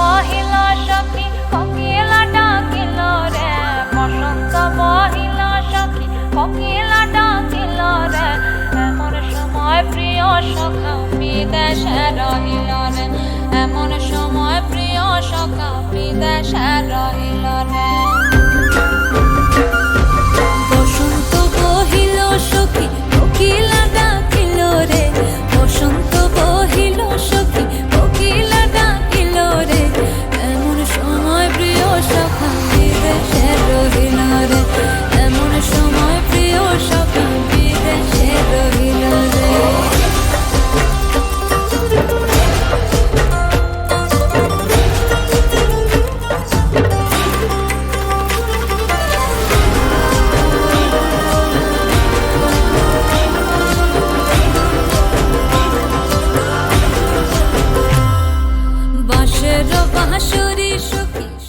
মহিলা সখী কোকিলা ডাকিল রে। বসন্ত মহিলা সখী কোকিলা ডাকিল রে। এমন সময় প্রিয় সখা বিদেশে রহিল রে। এমন প্রিয় সখা বিদেশে বাঁশুরি সুখী।